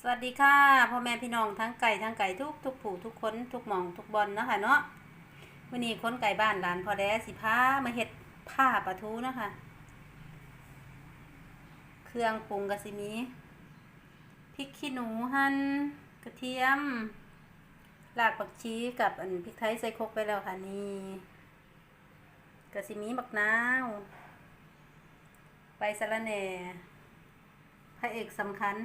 สวัสดีค่ะพ่อแม่พี่น้องทั้งไก่ทั้งไก่ทุกทุกผู้ทุกคนทุกหมองทุกบอลเนะคะเนาะวันนี้ค้นไก่บ้านหลานพอแดสิพามาเฮ็ดผ้าปลาทูนะคะ เครื่องปรุงกะสิมีพริกขี้หนูหั่นกระเทียมรากผักชีกับอันพริกไทยใส่ครกไปแล้วค่ะนี่กะสิมีบักนาวใบสะระแหน่พระเอกสำคัญ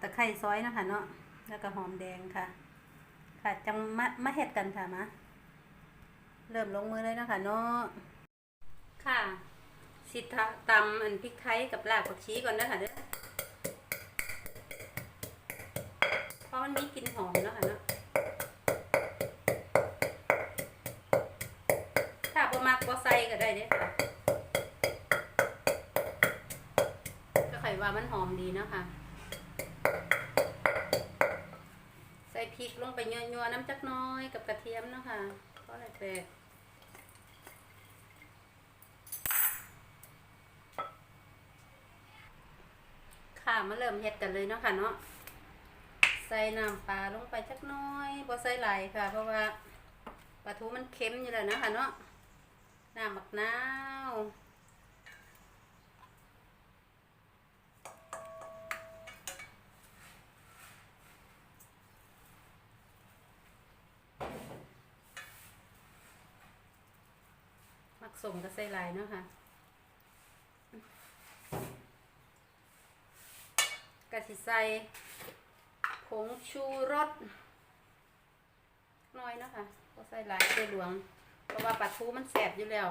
ตะไคร้ซอยนะคะเนาะแล้วก็หอมแดงค่ะ ค่ะจังมามาเฮ็ดกันค่ะมาเริ่มลงมือเลยนะคะเนาะค่ะสิทะตำอันพริกไทยกับรากผักชีก่อนนะคะเด้อเพราะมันมีกลิ่นหอมเนาะค่ะเนาะถ้าบ่มักบ่ใส่ก็ได้เด้อค่ะก็ค่อยว่ามันหอมดีเนาะค่ะ ใส่พ ริกลงไปยัวๆน้ำจักน้อยกับกระเทียมเนาะค่ะก็แปลกๆค่ะมาเริ่มเฮ็ดกันเลยเนาะค่ะเนาะใส่น้ำปลาลงไปจักน้อยบ่ใส่หลายค่ะ เพราะว่าปลาทูมันเค็มอยู่แล้วนะคะเนาะน้ำบักนาว กสมก็ใส่ลายเนาะค่ะกะสิใส่ผงชูรสน้อยเนาะค่ะก็ใส่หลายใส่หลวง เพราะว่าปลาทูมันแสบอยู่แล้ว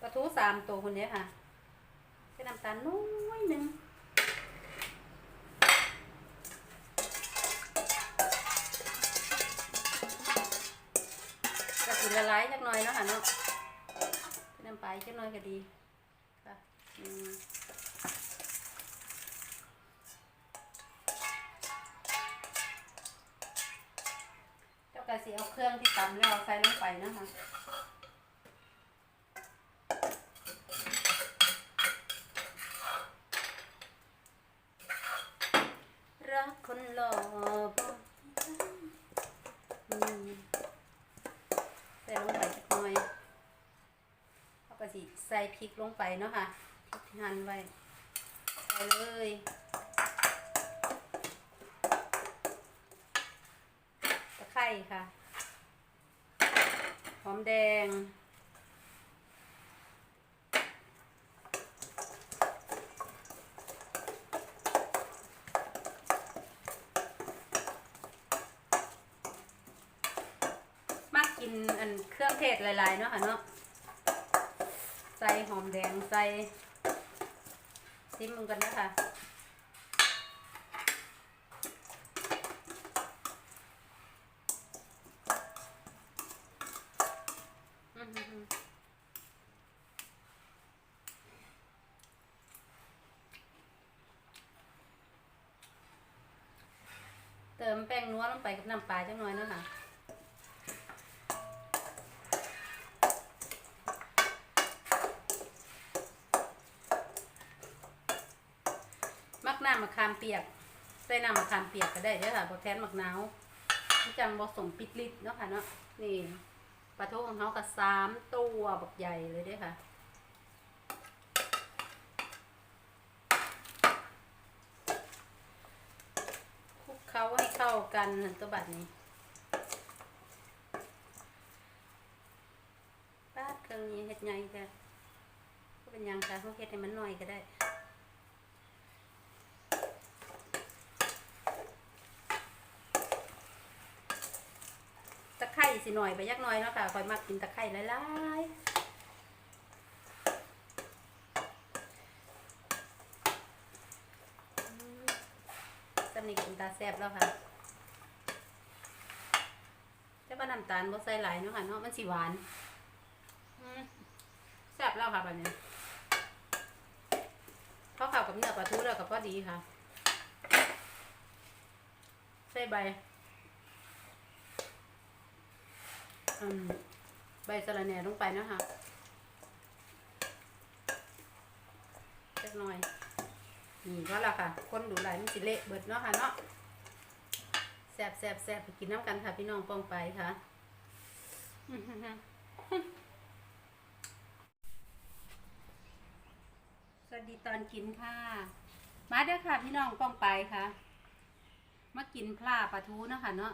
ปลาทูสามตัวคนนี้ค่ะใส่น้ำตาลน้อยหนึ่งกะสิละลายจักหน่ อยเนาะค่ะเนาะใส่น้ำปลาจักหน่อยก็ดีค่ะเจ้ากระสีเอาเครื่องที่ตำแล้วใส่ลงไปนะคะรักคนหล่อบอกอืมใส่ลงไปจักหน่อยเอากะสิ ใส่พริกลงไปเนาะค่ะพริกที่หั่นไว้ใส่เลยตะไคร่ค่ะหอมแดงมากกินอันเครื่องเทศหลายๆเนาะค่ะเนาะ ส่หอมแดงใส่ซิมมึงกันนะคะอือหือเติมแป้งนัวลงไปกับน้ำปลาจังหน่อยนะคะ น้ำมะขามเปียก ใส่น้ำมะขามเปียกก็ได้เด้อค่ะบ่แทนมะนาวจังบ่สมปิดลิดเนาะค่ะเนาะนี่ปลาทูของเขาก็สามตัวบักใหญ่เลยด้วยค่ะ คลุกเขาให้เข้ากันหั่นตัวบัดนี้ปาดเครื่องนี้เฮ็ดไงค่ะก็เป็นยังค่ะเขาเฮ็ดให้มันหน่อยก็ได้ ตะไคร่ สิหน่อยไปยักหน่อยเนาะค่ะคอยมักกินตะไคร่หลายๆอืมสำนีกินตาแซ่บแล้วค่ะแต่ว่าน้ำตาลบ่ใส่หลายเนาะค่ะเนาะมันสิหวานอืมแซ่บแล้วค่ะแบบนี้พอเข้ากับเนื้อปลาทูแล้วก็พอดีค่ะ ใส่ใบ อืม ใบสะระแหน่ลงไปนะคะเล็กน้อย นี่ก็ละค่ะ คนดูหลายมันสิเละเบิดเนาะค่ะเนาะแซบแซบแซบไปกินน้ำกันค่ะ พี่น้องปองไปค่ะสวัสดีตอนกินค่ะ มาเด้อค่ะ พี่น้องป้องไปค่ะ มากินปลาปลาทูเนาะค่ะเนาะ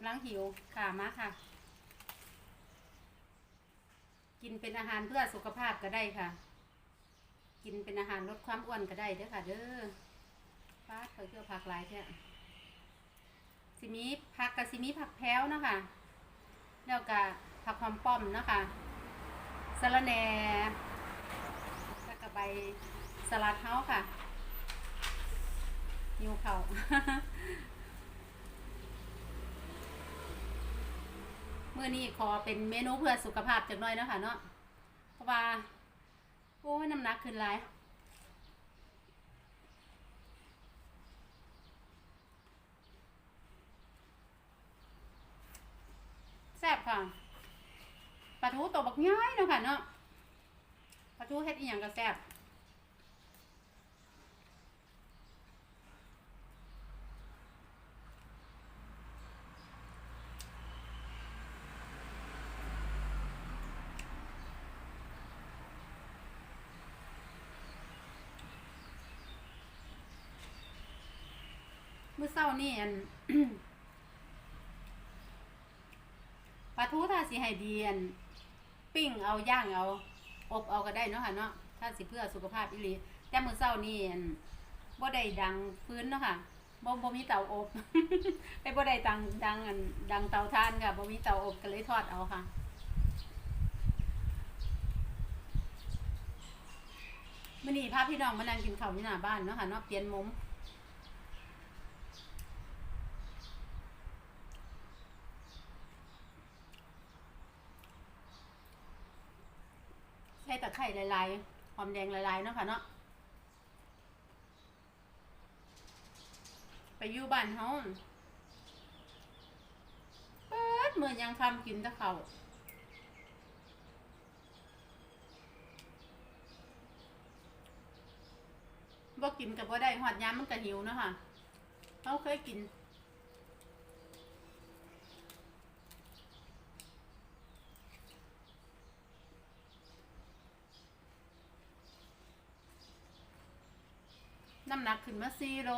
ำลังหิวค่ะมาค่ะ กินเป็นอาหารเพื่อสุขภาพก็ได้ค่ะ กินเป็นอาหารลดความอ้วนก็ได้เด้อค่ะ เด้อฟ้าเขาเกี่ยวผักหลายแท้สิมีผักกับสิมีผักแพ้วเนาะคะแล้วก็ผักหอมป้อมเนาะคะสะระแหน่แล้วก็ใบสลัดเฮาค่ะยิวเขา มื่อนี้ขอเป็นเมนูเพื่อสุขภาพจักหน่อยนะคะเนาะเพราะว่าโอ้ยน้ำหนักขึ้นหลายแซ่บค่ะปลาทูตัวบักย้อยเนาะค่ะเนาะปลาทูเฮ็ดอีหยังก็แซ่บ มื้อเช้านี่อันปลาทูถ้าสิให้ดีอันปิ้งเอาย่างเอา อบเอาก็ได้เนาะค่ะเนาะถ้าสิเพื่อสุขภาพอีหลีแต่มื้อเช้านี่อันบ่ได้ดังฟื้นเนาะค่ะบ่บ่มีเตาอบไอ้บ่ได้ดังดังอันดังเตาถ่านค่ะบ่มีเตาอบก็เลยทอดเอาค่ะมื้อนี้พาพี่น้องมานั่งกินข้าวอยู่หน้าบ้านเนาะค่ะเนาะเปลี่ยนมุม ช้ตะไคร้ลายๆหอมแดงลายๆเนาะค่ะเนาะไปอยู่บ้านเฮาเปิดเมือยังคำกินตะเขาบ่กินกับบ่ได้หอดยามมันก็หิวเนาะค่ะเขาเคยกินำหนักขึ้นมาสี่โล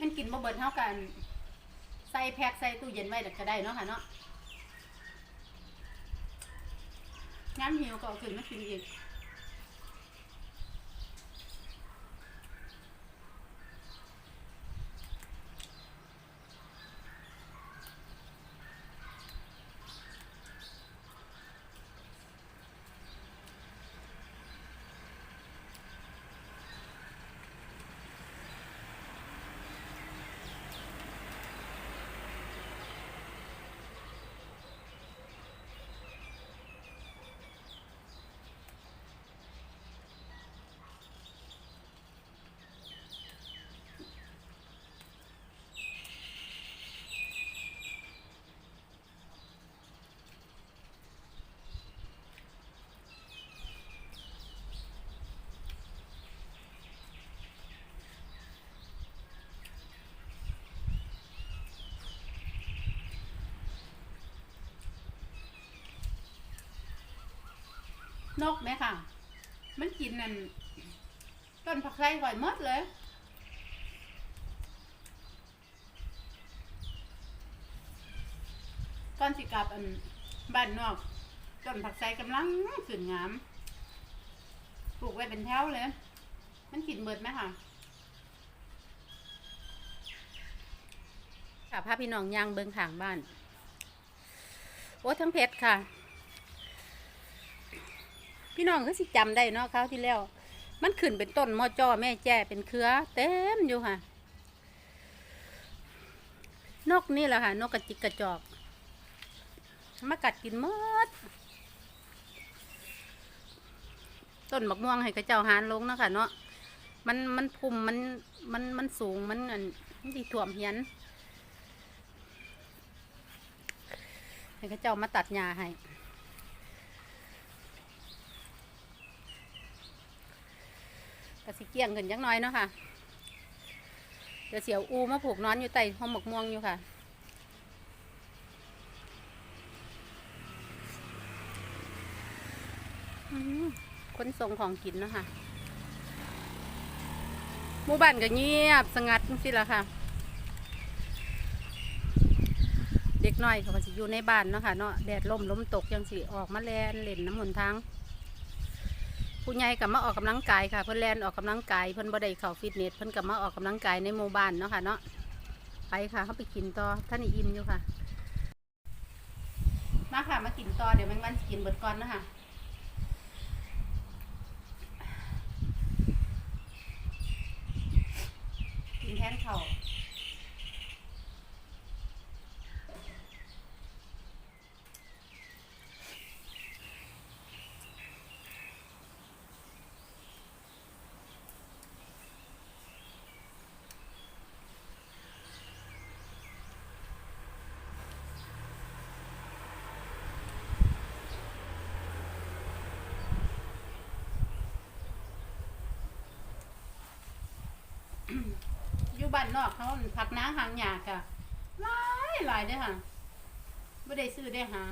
มันกินบ่เบิดเท่ากัน ใส่แพ็คใส่ตู้เย็นไว้ก็ได้เนาะค่ะเนาะงั้นหิวก็เอาขึ้นมากินอีก นกไหมค่ะ มันกินนั่นต้นผักไทรก่อยมดเลยก่อนสิกลับอันบ้านนอกต้นผักไทรกำลังขึ้นงามปลูกไว้เป็นแถวเลย มันกินเบิดไหมค่ะค่ะพาพี่น้องย่างเบิงขางบ้าน โอ้ทั้งเพชรค่ะ พี่น้องก็สิจำได้เนาะคราวที่แล้ว มันขึ้นเป็นต้นมอจอแม่แจ้เป็นเครือเต็มอยู่ค่ะ นกนี่แหละค่ะ นกกระจิกกระจอก มากัดกินมดต้นบักม่วงให้กระเจ้าหานลงเนาะคะเนาะมันมันพุ่มมันมันมันสูงมันอันมันดีถ่วมเหียนให้กระเจ้ามาตัดหญ้าให้ กระสิเกี่ยงกันจักหน้อยเนาะค่ะเดี๋ยวเสียวอูมาผูกนอนอยู่ใต้ห้องหมกม่วงอยู่ค่ะคนส่งของกินเนาะค่ะหมู่บ้านก็เงียบสงัดสิละค่ะ เด็กน้อยเขาก็สิอยู่ในบ้านเนาะค่ะเนาะแดดลมลมตกยังสิออกมาแลนเล่นน้ำหมุนทาง ผู้ใหญ่กับมาออกกำลังกายค่ะเพิ่นแลนออกกำลังกายเพิ่นบ่ได้เข้าฟิตเนสเพิ่นกับมาออกกำลังกายในหมู่บ้านเนาะค่ะเนาะไปค่ะเขาไปกินต่อท่านอิ่มอยู่ค่ะ มาค่ะมากินต่อเดี๋ยวแมันวันกินเบิดก่อนนะคะกินแทนเขาว อยู่ บ้านนอกเขาผักน้ำหางหยากอะหลายหลายเด้อค่ะไม่ได้ซื้อได้หา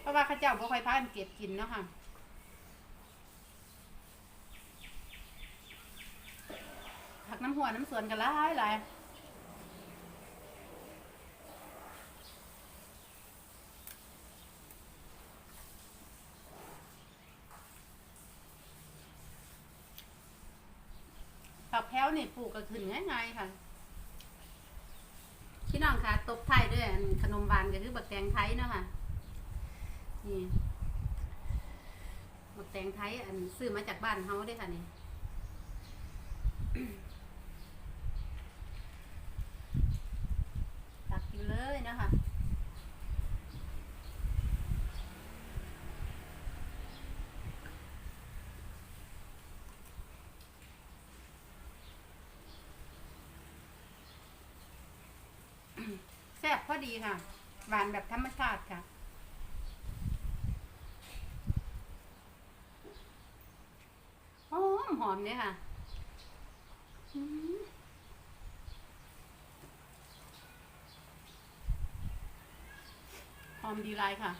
เพราะว่าข้าเจ้าบ่ค่อยพากันเก็บกินเนาะค่ะผักน้ำหัวน้ำสวนกันหลายหลาย ผักแพ้วนี่ปลูกก็ขึ้นง่ายๆค่ะพี่น้องคะตบไทยด้วยขนมบานก็คือบักแตงไทยเนาะค่ะนี่บักแตงไทยอันซื้อมาจากบ้านเฮาด้อค่ะนี่ตักอยู่เลยนะคะ แซ่บพ อดีค่ะ หวานแบบธรรมชาติค่ะ หอมหอมเนี่ยค่ะหอมดีไรค่ะ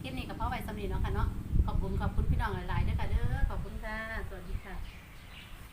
คลิปนี้กับพ่อไว้สำนีเนาะค่ะเนาะ ขอบคุณขอบคุณพี่น้องหลาย